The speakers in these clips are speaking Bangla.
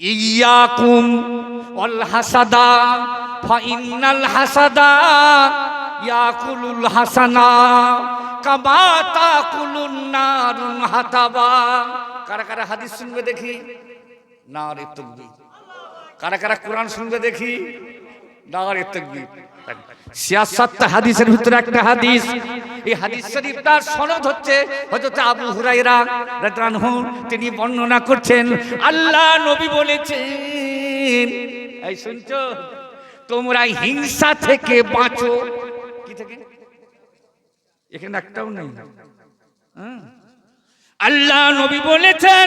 ইয়াকুম অল হাসাদা ফাইনাল হাসাদা ইয়াকুলুল হাসানা কামা তাকুলুন নারুন হাতাবা কারা কারা হাদিস শুনবে দেখি? না রে তকবীর। কারা কারা কোরআন শুনবে দেখি? হাদিসের ভিতরে একটা হাদিস। এই সনদ হচ্ছে তিনি বর্ণনা করছেন, আল্লাহ নবী বলেছেন, এই শুনছো? তোমরা হিংসা থেকে বাঁচো। কি থেকে? এখানে একটাও নেই। হ্যাঁ? আল্লাহ নবী বলেছেন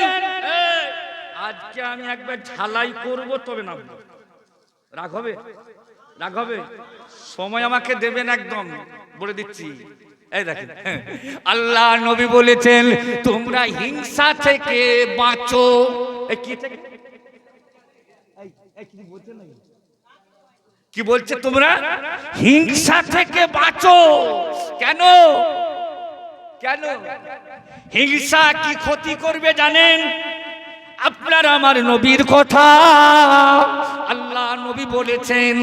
আজকে আমি একবার ঝালাই করব, তবে নামবো। রাগ হবে? রাগ হবে? সময় আমাকে দেবেন একদম, বলে দিচ্ছি। এই দেখেন, আল্লাহ নবী বলেছেন, তোমরা হিংসা থেকে বাঁচো। কি বলছে তোমরা? হিংসা থেকে বাঁচো। কেন? কেন? হিংসা কি ক্ষতি করবে জানেন? আপনার আমার নবীর কথা। বলেছেন,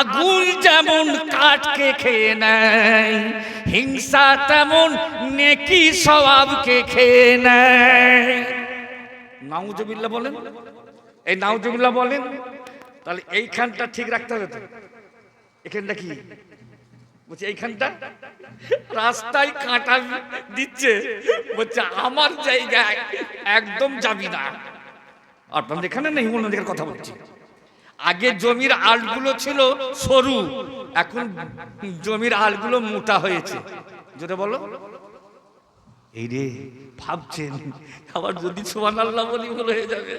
আগুন যেমন কাঠকে খেয়ে নেয়, হিংসা তেমন নেকি স্বভাবকে খেয়ে নেয়। নাউজুবিল্লাহ বলেন? এই নাউজুবিল্লাহ বলেন, তাহলে এইখানটা ঠিক রাখতে হবে তো। এখানটা কি? বলছে, এইখানটা? রাস্তায় কাঁটা দিচ্ছে, বলছে, আমার জায়গায় একদম যাবি না। আপনাদের এখানে নেই, অন্যদের কথা বলছি। আগে জমির আলগুলো ছিল সরু। এখন জমির আলগুলো মোটা হয়েছে। যেটা বলো। এই রে ভাবছেন আবার যদি সোমান আল্লাহ বলি ভুল হয়ে যাবে।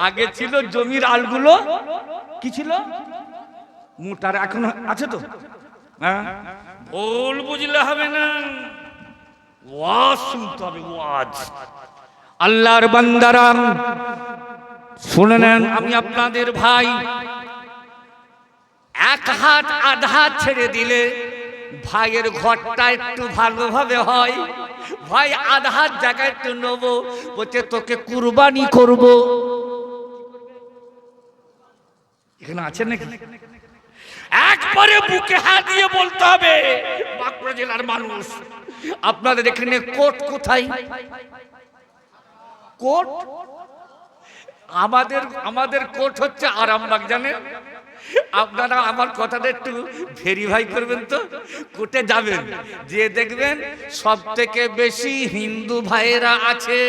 আগে ছিল জমির আলগুলো কি ছিল? মোটার এখন আছে তো? হ্যাঁ? ভুল বুঝলে হবে না। ওয়াজ শুনতে হবে ওয়াজ। আল্লাহর বান্দারাম শুনে নেন। আমি আপনাদের ভাই। এক হাত আধা হাত ছেড়ে দিলে ভাইয়ের ঘরটা একটু ভালোভাবে হয়। ভাই আধা জায়গায় একটু নেব বলছে তোকে কুরবানি করব। এখানে আছে নাকি? একবারে বুকে হাত দিয়ে বলতে হবে বাঁকুড়া জেলার মানুষ। আপনাদের এখানে কোর্ট কোথায়? কোর্ট আমাদের আমাদের কোর্ট হচ্ছে আরামবাগ জানেন? আপনারা আমার কথাটা একটু ভেরিফাই করবেন তো? কোর্টে যাবেন যে দেখবেন সব থেকে বেশি হিন্দু ভাইয়েরা আছে।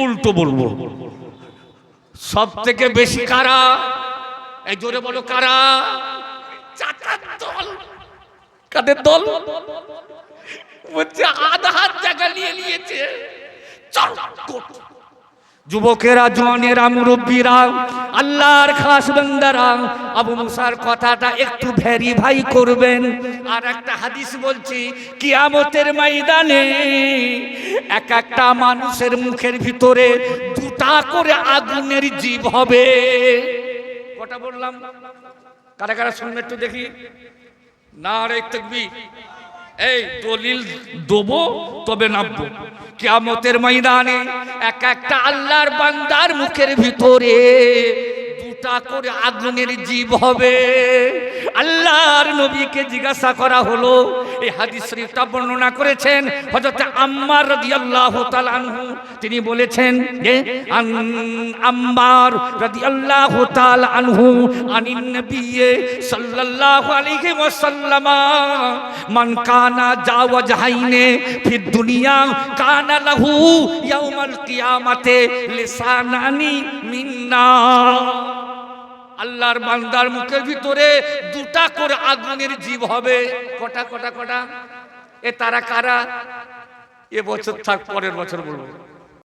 উল্টো বলব। সব থেকে বেশি কারা? এই জোরে বলো কারা? চাকার দল। কাদের দল? হাত নিয়ে নিয়েছে চল। যুবকেরা, জওয়ানেরা, মুরব্বীরা, আল্লাহর খাস বান্দারা, আবু মুসার কথাটা একটু ভেরিফাই করবেন। আর একটা হাদিস বলছি, কিয়ামতের ময়দানে এক একটা মানুষের মুখের ভিতরে দুটা করে আগুনের জীব হবে। কটা বললাম? কারা কারা শুনবে একটু দেখি। না রে তকবীর এই দলিল দেবো, তবে নামবো। কেয়ামতের ময়দানে এক একটা আল্লাহর বান্দার মুখের ভিতরে দুটা করে আগুনের জীব হবে। আল্লাহর নবীকে জিজ্ঞাসা করা হলো এই হাদিস শরীফটা বর্ণনা করেছেন হযরত আম্মার রাদিয়াল্লাহু তাআলা আনহু। তিনি বলেছেন যে আম্মার রাদিয়াল্লাহু তাআলা আনহু আনিন নবী সাল্লাল্লাহু আলাইহি ওয়াসাল্লাম, মান কানা জাওয়াজহাইনে ফিদ দুনিয়া কানা লাহু ইয়াউমাল কিয়ামাতে লিসানানি মিন্না। আল্লাহর বান্দার মুখের ভিতরে দুটা করে আগুনের জীব হবে। কটা কটা কটা? এ তারা কারা? এ বছর থাক পরের বছর বলব।